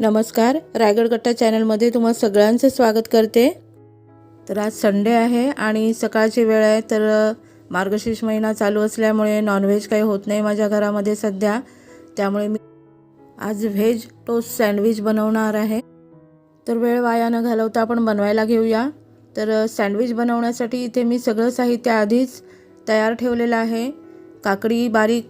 नमस्कार रायगड कट्टा चॅनलमध्ये तुम्हा सगळ्यांचं स्वागत करते. तर आज संडे आहे आणि सकाळची वेळ आहे तर मार्गशीर्ष महिना चालू असल्यामुळे नॉनव्हेज काही होत नाही माझ्या घरामध्ये सध्या. त्यामुळे मी आज व्हेज टोस्ट सँडविच बनवणार आहे. तर वेळ वाया न घालवता आपण बनवायला घेऊया. तर सँडविच बनवण्यासाठी इथे मी सगळं साहित्य आधीच तयार ठेवलेलं आहे. काकडी बारीक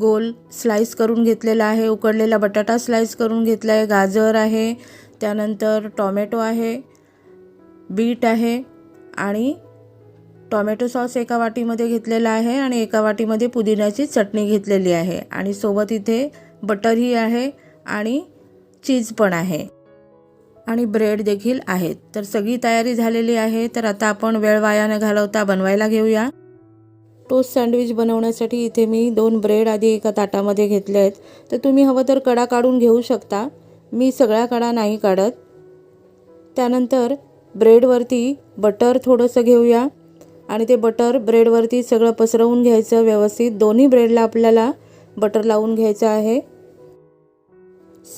गोल स्लाइस करून घेतलेला आहे उकडलेला बटाटा स्लाइस करून घेतला आहे गाजर आहे त्यानंतर टॉमॅटो आहे बीट आहे आणि टॉमॅटो सॉस एका वाटीमध्ये घेतलेला आहे आणि एका वाटीमध्ये पुदिन्याची चटणी घेतलेली आहे आणि सोबत इथे बटरही आहे आणि चीज पण आहे. आणि ब्रेड देखील आहेत. तर सगळी तयारी झालेली आहे. तर आता आपण वेळ वाया न घालवता बनवायला घेऊया. टोस्ट सँडविच बनवण्यासाठी इथे मी दोन ब्रेड आधी एका ताटामध्ये घेतले आहेत. तर तुम्ही हवं तर कडा काढून घेऊ शकता. मी सगळ्या कडा नाही काढत. त्यानंतर ब्रेडवरती बटर थोडंसं घेऊया. आणि ते बटर ब्रेडवरती सगळं पसरवून घ्यायचं व्यवस्थित. दोन्ही ब्रेडला आपल्याला बटर लावून घ्यायचं आहे.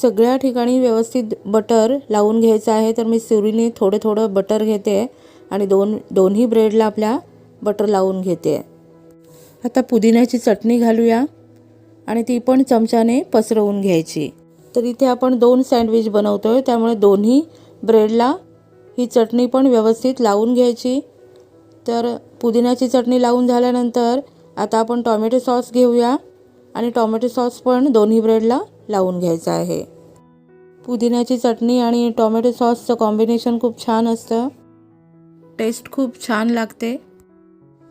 सगळ्या ठिकाणी व्यवस्थित बटर लावून घ्यायचं आहे. तर मी सुरीने थोडं थोडं बटर घेते. आणि दोन दोन्ही ब्रेडला आपल्या बटर लावून घेते. आता पुदिन्याची चटणी घालूया आणि ती पण चमच्याने पसरवून घ्यायची. तर इथे आपण दोन सँडविच बनवतो आहे त्यामुळे दोन्ही ब्रेडला ही चटणी पण व्यवस्थित लावून घ्यायची. तर पुदिन्याची चटणी लावून झाल्यानंतर आता आपण टॉमॅटो सॉस घेऊया आणि टॉमॅटो सॉस पण दोन्ही ब्रेडला लावून घ्यायचा आहे. पुदिन्याची चटणी आणि टॉमॅटो सॉसचं कॉम्बिनेशन खूप छान असतं. टेस्ट खूप छान लागते.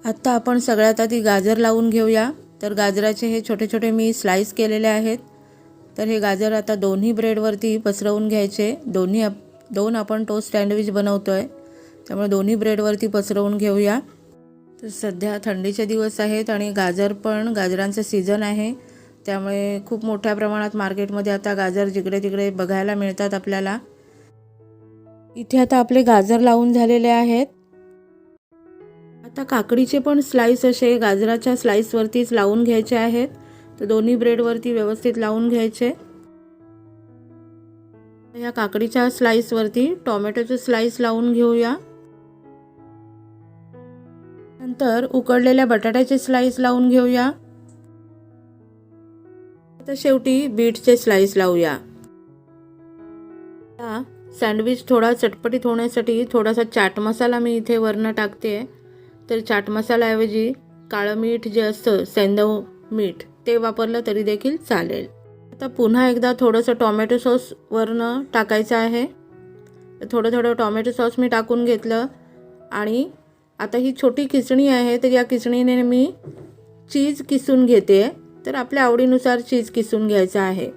आत्ता आपण सगळ्यात आधी गाजर लावून घेऊया. तर गाजराचे हे छोटे छोटे मी स्लाईस केलेले आहेत. तर हे गाजर आता दोन्ही ब्रेडवरती पसरवून घ्यायचे. दोन्ही आप दोन आपण टोस्ट सँडविच बनवतो आहे त्यामुळे दोन्ही ब्रेडवरती पसरवून घेऊया. तर सध्या थंडीचे दिवस आहेत आणि गाजर पण गाजरांचं सीझन आहे. त्यामुळे खूप मोठ्या प्रमाणात मार्केटमध्ये आता गाजर जिकडे तिकडे बघायला मिळतात आपल्याला. इथे आता आपले गाजर लावून झालेले आहेत. आता काकडीचे पण स्लाईस असे गाजराच्या स्लाईसवरतीच लावून घ्यायचे आहेत. तर दोन्ही ब्रेडवरती व्यवस्थित लावून घ्यायचे. या काकडीच्या स्लाईसवरती टोमॅटोचे स्लाईस लावून घेऊया. नंतर उकडलेल्या बटाट्याचे स्लाईस लावून घेऊया. आता शेवटी बीटचे स्लाईस लावूया. सँडविच थोडा चटपटीत होण्यासाठी थोडासा चाट मसाला मी इथे वरनं टाकते तर चाट मसाल्याऐवजी काळं मीठ जे असतं सेंदव मीठ ते वापरलं तरी देखील चालेल. आता पुन्हा एकदा थोडंसं टॉमॅटो सॉस वरनं टाकायचं आहे. थोडं थोडं टॉमॅटो सॉस मी टाकून घेतलं आणि आता ही छोटी खिचणी आहे तर या खिचणीने मी चीज किसून घेते. तर आपल्या आवडीनुसार चीज किसून घ्यायचं आहे.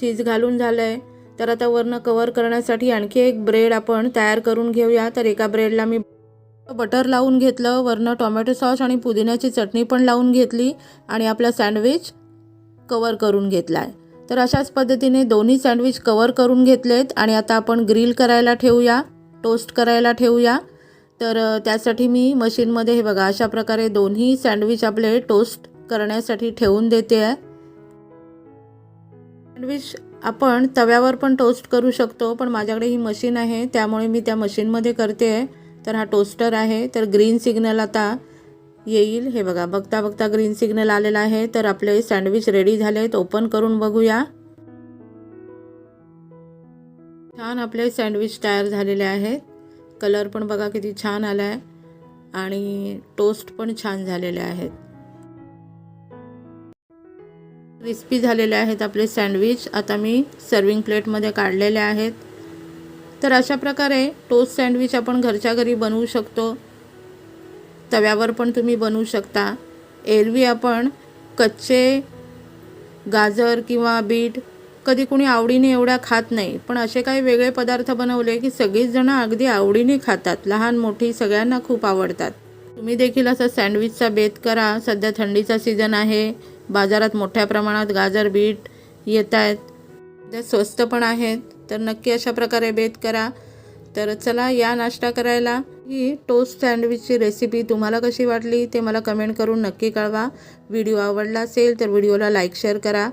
चीज घालून झालं आहे तर आता वरनं कवर करण्यासाठी आणखी एक ब्रेड आपण तयार करून घेऊया. तर एका ब्रेडला मी बटर लावून घेतलं वरनं टोमॅटो सॉस आणि पुदिन्याची चटणी पण लावून घेतली आणि आपला सँडविच कवर करून घेतला आहे तर अशाच पद्धतीने दोन्ही सँडविच कवर करून घेतलेत आणि आता आपण ग्रिल करायला ठेवूया टोस्ट करायला ठेवूया. तर त्यासाठी मी मशीनमध्ये हे बघा अशा प्रकारे दोन्ही सँडविच आपले टोस्ट करण्यासाठी ठेवून देते. आहे सँडविच आपण तव्यावर पण टोस्ट करू शकतो पण माझ्याकडे ही मशीन आहे त्यामुळे मी त्या मशीनमध्ये करते. आहे तर हा टोस्टर आहे. तर ग्रीन सिग्नल आता येईल. हे बघा बघता बघता ग्रीन सिग्नल आलेला आहे. तर आपले सँडविच रेडी झाले आहेत ओपन करून बघूया. छान आपले सँडविच तयार झालेले आहेत. कलर पण बघा किती छान आला आहे आणि टोस्ट पण छान झालेले आहेत. क्रिस्पी झालेले आहेत आपले सँडविच. आता मी सर्विंग प्लेटमध्ये काढलेले आहेत. तर अशा प्रकारे टोस्ट सँडविच आपण घरच्या घरी बनवू शकतो. तव्यावर पण तुम्ही बनवू शकता. एरवी आपण कच्चे गाजर किंवा बीट कधी कुणी आवडीने एवढ्या खात नाही. पण असे काही वेगळे पदार्थ बनवले की सगळीच जणं अगदी आवडीने खातात. लहान मोठी सगळ्यांना खूप आवडतात. तुम्ही देखील असा सँडविचचा बेत करा. सध्या थंडीचा सीझन आहे. बाजारात मोठ्या प्रमाणात गाजर बीट येत आहेत ते स्वस्त पण आहेत. तर नक्की अशा प्रकारे बेत करा. तर चला या नाश्ता करायला. ही टोस्ट सँडविचची रेसिपी तुम्हाला कशी वाटली ते मला कमेंट करून नक्की कळवा. व्हिडिओ आवडला असेल तर व्हिडिओला लाईक शेअर करा.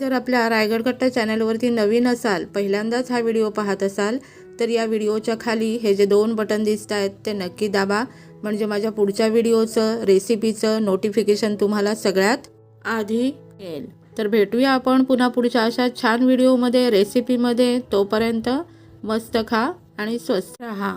जर आपल्या रायगड कट्टा चॅनलवरती नवीन असाल पहिल्यांदाच हा व्हिडिओ पाहत असाल तर या व्हिडिओच्या खाली हे जे दोन बटन दिसत आहेत ते नक्की दाबा. म्हणजे माझ्या पुढच्या व्हिडिओचं रेसिपीचं नोटिफिकेशन तुम्हाला सगळ्यात आधी येईल. तर भेटूया आपण पुन्हा पुढच्या अशा छान व्हिडिओमध्ये रेसिपीमध्ये तोपर्यंत मस्त खा आणि स्वस्त राहा.